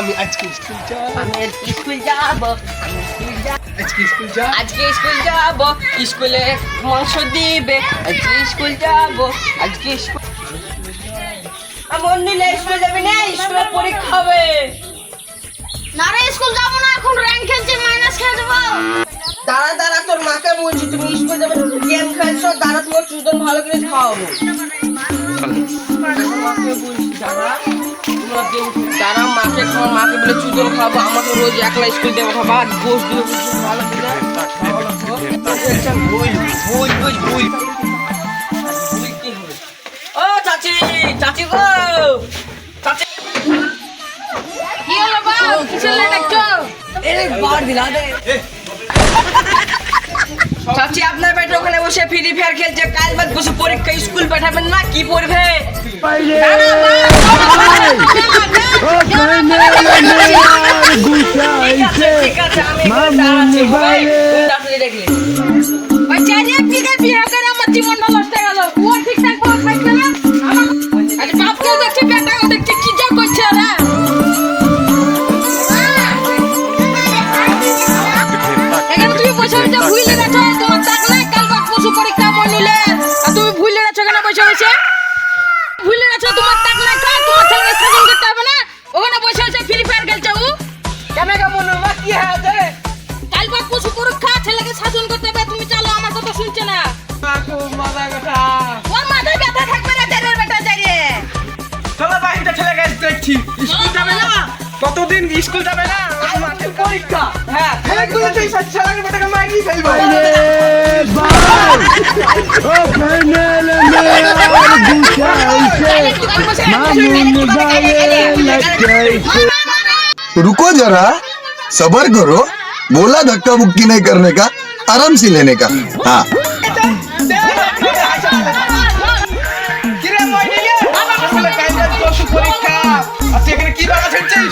আমি আজকে স্কুল যাব। আমি স্কুল যাব। আজকে স্কুল যাব। আজকে স্কুল যাব। স্কুলে মাংস দিবে। আজকে স্কুল যাব। আজকে স্কুল আমার নিলে স্কুল যাবি না স্কুলে পরীক্ষা হবে। না রে স্কুল যাব না এখন। র্যাঙ্ক খেলছে মাইনাস খেলে যাব দাঁড়া দাঁড়া তোর মাকে বলছি তুমি স্কুল যাবে গেম খেলছো দাঁড়া তোমার চুদন ভালো করে খাওয়াবো। মাকে বলছি দাঁড়া। তোমার গেম দাঁড়া মাকে তোমার মাকে বলে চুদন খাওয়াবো আমাকে রোজ একলা স্কুল দেবো খাবা আর গোস দিবে বুঝছ ভালো ভুল ভুল ভুল ভুল ভুল কি হবে ও চাচি চাচি গো চাচি কি হলো বাপ কিসের ডাকছো এই বার দিলা দে চাচি আপনার বেটা ওখানে বসে ফ্রি ফায়ার খেলছে কাল বাদ বসে পরীক্ষা স্কুল পাঠাবেন না কি পড়বে ভুলে গেছো তোমার টাক নাই কাল বাদ স্কুল যাবে না মাঠে পরীক্ষা হ্যাঁ খেলাগুলো তো এই সাথে ছেলেকে বেটাকে মারিয়ে ফেলবো रुको जरा सबर करो बोला धक्का मुक्की नहीं करने का आराम से लेने का हाँ কিরে মইনিকে আসলে কাইন্ডা দশ পরীক্ষা আর তুই এখানে কি বাবা ছেড়ছিস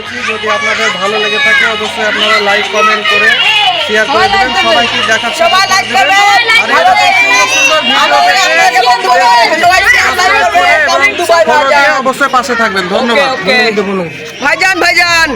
করেছি। যদি আপনাদের ভালো লেগে থাকে অবশ্যই আপনারা লাইক কমেন্ট করে শেয়ার করে দেবেন। সবাইকে দেখার সবাই লাইক করবে অবশ্যই পাশে থাকবেন। ধন্যবাদ। ভাইজান ভাইজান।